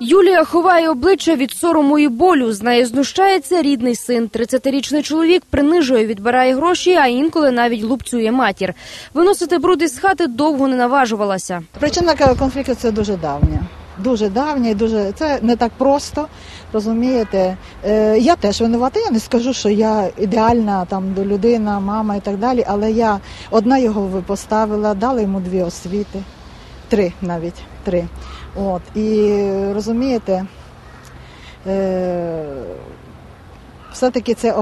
Юлія ховає обличчя від сорому і болю. З нею знущається рідний син. 30-річний чоловік принижує, відбирає гроші, а інколи навіть лупцює матір. Виносити бруд із хати довго не наважувалася. Причина конфлікту це дуже давня. Дуже давня і дуже це не так просто. Розумієте, е, я теж винувата. Я не скажу, що я ідеальна там до людина, мама і так далі. Але я одна його поставила, дала йому дві освіти, три навіть три. От і розумієте, е, все-таки це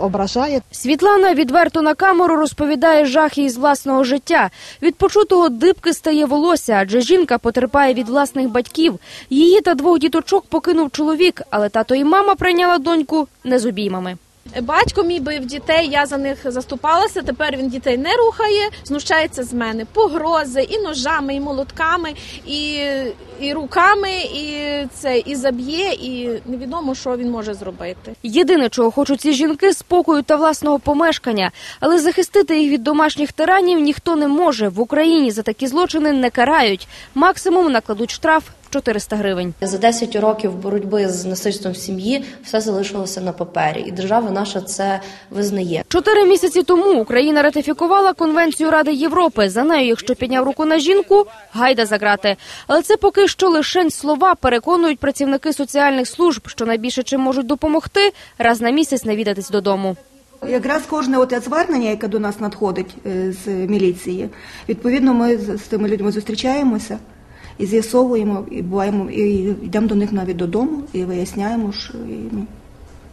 ображає. Світлана відверто на камеру розповідає жахи із власного життя. Від почутого дибки стає волосся, адже жінка потерпає від власних батьків. Її та двох діточок покинув чоловік, але тато і мама прийняла доньку не з обіймами. Батько мій бив дітей, я за них заступалася. Тепер він дітей не рухає, знущається з мене. Погрози і ножами, і молотками, і, і руками, і це і заб'є, і невідомо, що він може зробити. Єдине, чого хочуть ці жінки спокою та власного помешкання, але захистити їх від домашніх тиранів ніхто не може. В Україні за такі злочини не карають. Максимум накладуть штраф 400 гривень. За 10 років боротьби з насильством в сім'ї все залишилося на папері, і держава наша це визнає. Чотири місяці тому Україна ратифікувала конвенцію Ради Європи. За нею, якщо підняв руку на жінку, гайда за грати. Але це поки що лишень слова переконують працівники соціальних служб, що найбільше чим можуть допомогти раз на місяць навідатись додому. Якраз кожне от звернення, яке до нас надходить е, з міліції, відповідно, ми з тими людьми зустрічаємося і з'ясовуємо, і буваємо, і йдемо до них навіть додому і виясняємо, що, ну,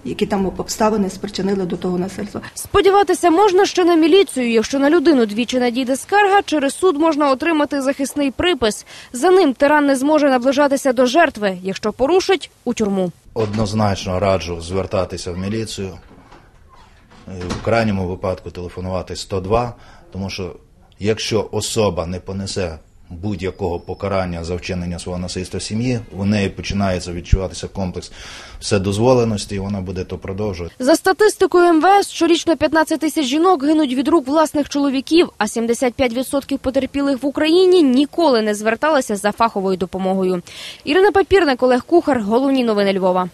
які там обставини спричинили до того насильства. Сподіватися можна ще на міліцію. Якщо на людину двічі надійде скарга, через суд можна отримати захисний припис. За ним тиран не зможе наближатися до жертви. Якщо порушить у тюрму. Однозначно раджу звертатися в міліцію. Е, В крайньому випадку телефонувати 102, тому що якщо особа не понесе будь-якого покарання за вчинення свого насильства сім'ї, у неї починається відчуватися комплекс вседозволеності, і вона буде то продовжувати. За статистикою МВС, щорічно 15 тисяч жінок гинуть від рук власних чоловіків, а 75% потерпілих в Україні ніколи не зверталися за фаховою допомогою. Ірина Папірник, Олег Кухар, головні новини Львова.